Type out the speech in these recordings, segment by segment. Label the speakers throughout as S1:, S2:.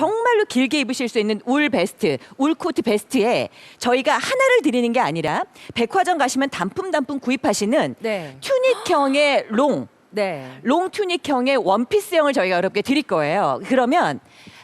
S1: 정말로 길게 입으실 수 있는 울 베스트, 울 코트 베스트에 저희가 하나를 드리는 게 아니라 백화점 가시면 단품 단품 구입하시는
S2: 네.
S1: 튜닉형의 롱,
S2: 네.
S1: 롱 튜닉형의 원피스형을 저희가 여러분께 드릴 거예요. 그러면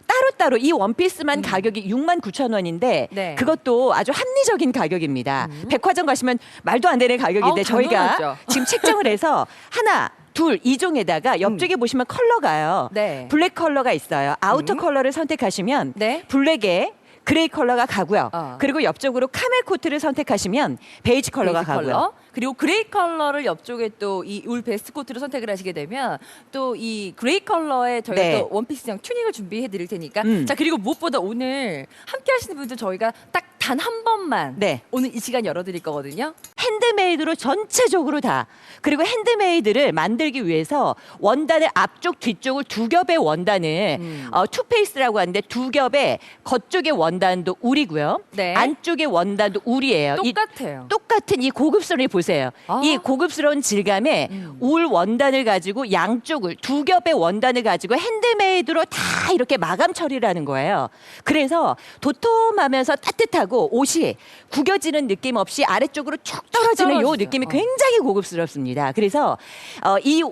S1: 따로따로 이 원피스만 가격이 6만 9천 원인데
S2: 음. 네. 음.
S1: 그것도 아주 합리적인 가격입니다. 백화점 가시면 말도 안 되는 가격인데
S2: 아우,
S1: 저희가
S2: 당연하죠.
S1: 지금 책정을 해서 하나 둘, 이종에다가 옆쪽에 보시면 컬러가요.
S2: 음. 네.
S1: 블랙 컬러가 있어요. 아우터
S2: 음.
S1: 컬러를 선택하시면
S2: 네.
S1: 블랙에 그레이 컬러가 가고요.
S2: 어.
S1: 그리고 옆쪽으로 카멜 코트를 선택하시면 베이지 컬러가
S2: 베이지
S1: 가고요.
S2: 컬러. 그리고 그레이 컬러를 옆쪽에 또 이 울 베스트 코트로 선택을 하시게 되면 또 이 그레이 컬러에 저희가
S1: 네.
S2: 또 원피스형 튜닝을 준비해 드릴 테니까
S1: 음.
S2: 자 그리고 무엇보다 오늘 함께 하시는 분들 저희가 딱 단 한 번만
S1: 네.
S2: 오늘 이 시간 열어 드릴 거거든요.
S1: 핸 드메이드로 전체적으로 다 그리고 핸드메이드를 만들기 위해서 원단의 앞쪽 뒤쪽을 두 겹의 원단을
S2: 음.
S1: 어, 투페이스라고 하는데 두 겹의 겉쪽의 원단도 울이고요
S2: 네.
S1: 안쪽의 원단도 울이에요 이
S2: 똑같아요.
S1: 똑같은 이 고급스러움을 보세요.
S2: 아.
S1: 이 고급스러운 질감에
S2: 음.
S1: 울 원단을 가지고 양쪽을 두 겹의 원단을 가지고 핸드메이드로 다 이렇게 마감 처리를 하는 거예요. 그래서 도톰하면서 따뜻하고 옷이 구겨지는 느낌 없이 아래쪽으로 쭉 떨어지는 요
S2: 떨어지죠.
S1: 느낌이
S2: 어.
S1: 굉장히 고급스럽습니다. 그래서 어, 이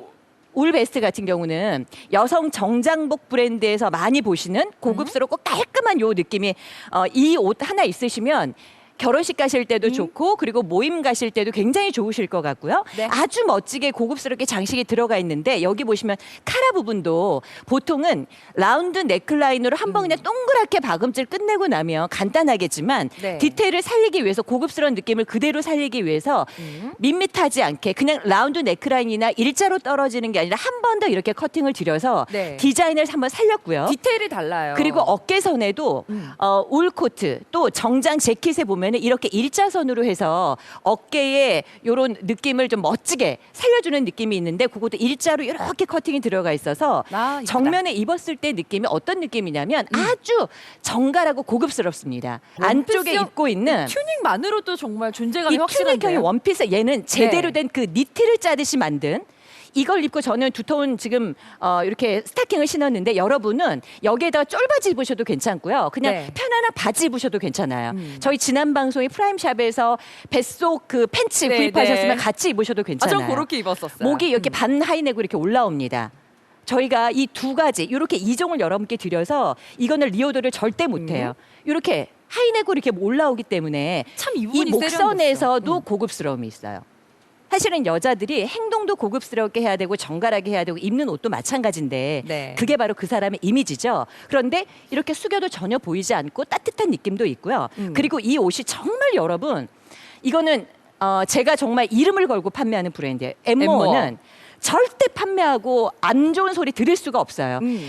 S1: 울베스트 같은 경우는 여성 정장복 브랜드에서 많이 보시는 고급스럽고 깔끔한 요 느낌이 어, 이 옷 하나 있으시면 결혼식 가실 때도 좋고 그리고 모임 가실 때도 굉장히 좋으실 것 같고요.
S2: 네.
S1: 아주 멋지게 고급스럽게 장식이 들어가 있는데 여기 보시면 카라 부분도 보통은 라운드 넥라인으로 한 번 그냥 동그랗게 박음질 끝내고 나면 간단하겠지만
S2: 네.
S1: 디테일을 살리기 위해서 고급스러운 느낌을 그대로 살리기 위해서
S2: 음.
S1: 밋밋하지 않게 그냥 라운드 네크라인이나 일자로 떨어지는 게 아니라 한 번 더 이렇게 커팅을 들여서
S2: 네.
S1: 디자인을 한번 살렸고요.
S2: 디테일이 달라요.
S1: 그리고 어깨선에도
S2: 음.
S1: 어, 울 코트 또 정장 재킷에 보면 은 이렇게 일자선으로 해서 어깨에 요런 느낌을 좀 멋지게 살려주는 느낌이 있는데 그것도 일자로 이렇게 커팅이 들어가 있어서
S2: 아, 이쁘다.
S1: 정면에 입었을 때 느낌이 어떤 느낌이냐면 아주 정갈하고 고급스럽습니다. 안쪽에
S2: 원피스형
S1: 입고 있는
S2: 튜닝만으로도 정말 존재감이
S1: 이 튜닝형의
S2: 확실한데요.
S1: 원피스 얘는 제대로
S2: 네.
S1: 된 그 니트를 짜듯이 만든 이걸 입고 저는 두터운 지금 어, 이렇게 스타킹을 신었는데 여러분은 여기에다가 쫄바지 입으셔도 괜찮고요. 그냥
S2: 네.
S1: 편안한 바지 입으셔도 괜찮아요.
S2: 음.
S1: 저희 지난 방송에 프라임샵에서 뱃속 그 팬츠
S2: 네,
S1: 구입하셨으면
S2: 네.
S1: 같이 입으셔도
S2: 아,
S1: 괜찮아요.
S2: 전 그렇게 입었었어요.
S1: 목이 이렇게 반 하이넥으로 이렇게 올라옵니다. 저희가 이 두 가지 이렇게 이종을 여러분께 드려서 이거는 리오더를 절대 못해요. 이렇게 하이넥으로 이렇게 올라오기 때문에
S2: 참 이
S1: 목선에서도.
S2: 음.
S1: 고급스러움이 있어요. 사실은 여자들이 행동도 고급스럽게 해야 되고 정갈하게 해야 되고 입는 옷도 마찬가지인데
S2: 네.
S1: 그게 바로 그 사람의 이미지죠. 그런데 이렇게 숙여도 전혀 보이지 않고 따뜻한 느낌도 있고요.
S2: 음.
S1: 그리고 이 옷이 정말 여러분 이거는 어, 제가 정말 이름을 걸고 판매하는 브랜드예요. 엠모어는 절대 판매하고 안 좋은 소리 들을 수가 없어요.
S2: 음.